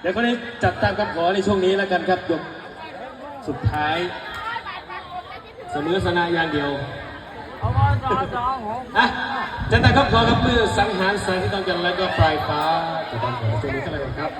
เดี๋ยวก็ได้จัดตามคำขอในช่วงนี้แล้วกันครับจบสุดท้ายเสมอสนาอย่างเดียวอะจัดตามคำขอครับเพื่อสังหารแสงที่ต้องกันแล้วก็ไฟฟ้าจัดตามขอช่วงนี้เท่าไหร่ครับ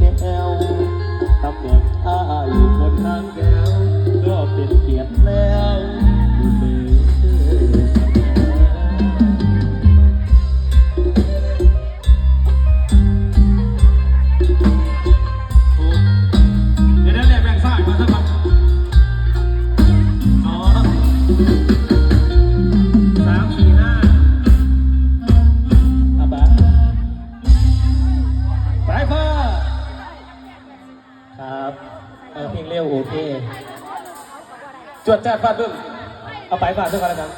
แก้ เพลงเร็วโอเค จวดจ้าฟาดเพิ่มเอาไปฟาดซะก่อนแล้วกัน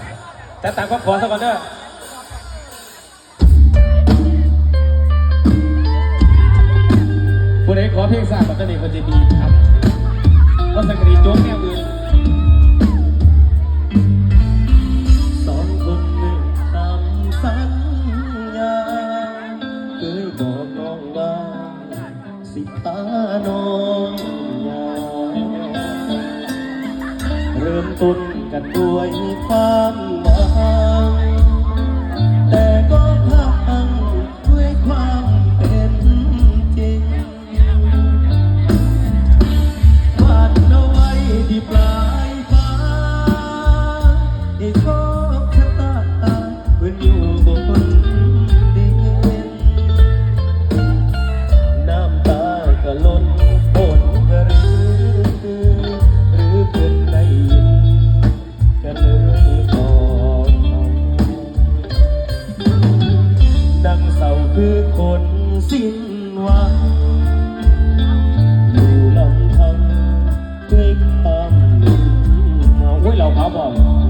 แต่ตามก็ขอซะก่อนเด้อผู้ใดขอเพลงสร้างบัตรตานีคนจะมีครับ มต้นกันด้วยความหมาย How about?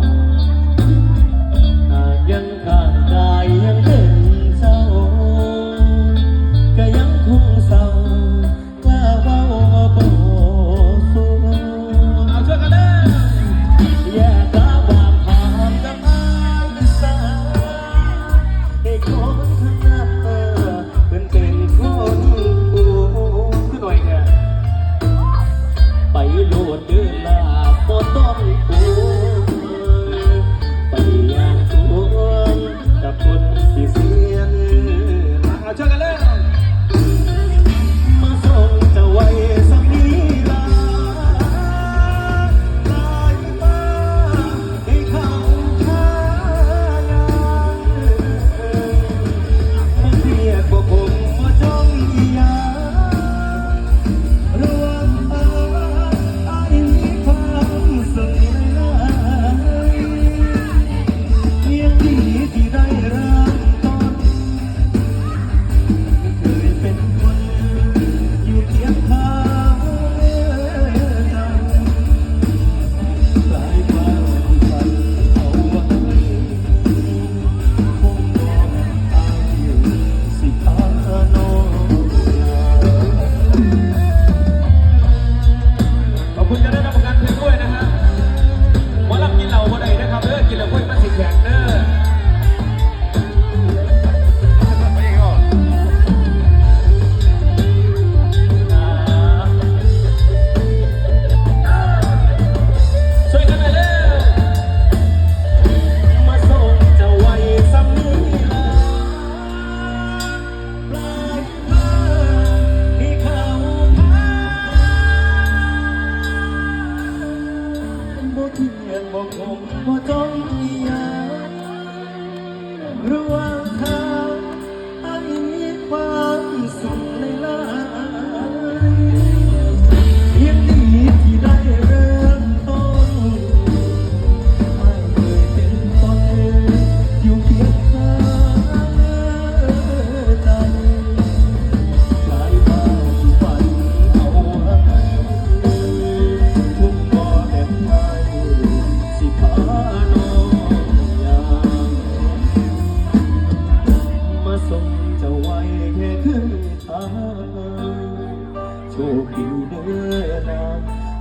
ชคดีเด้อนะ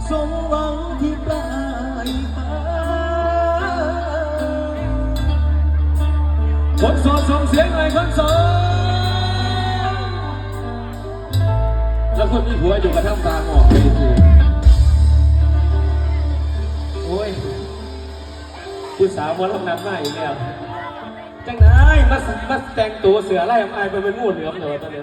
สมหวังที่ปลายฟ้าคนโสดส่งเสียงหน่อยคนสอดแล้วคนมีหัวอยู่กระทั่งตาหมอกไปสิโอ้ยผู้สาวมาลงน้ำหน้าอีกแล้วจังไหนมามาแต่งตัวเสือไล่อำไอไปเป็นงูเหลือมเหรอตอนนี้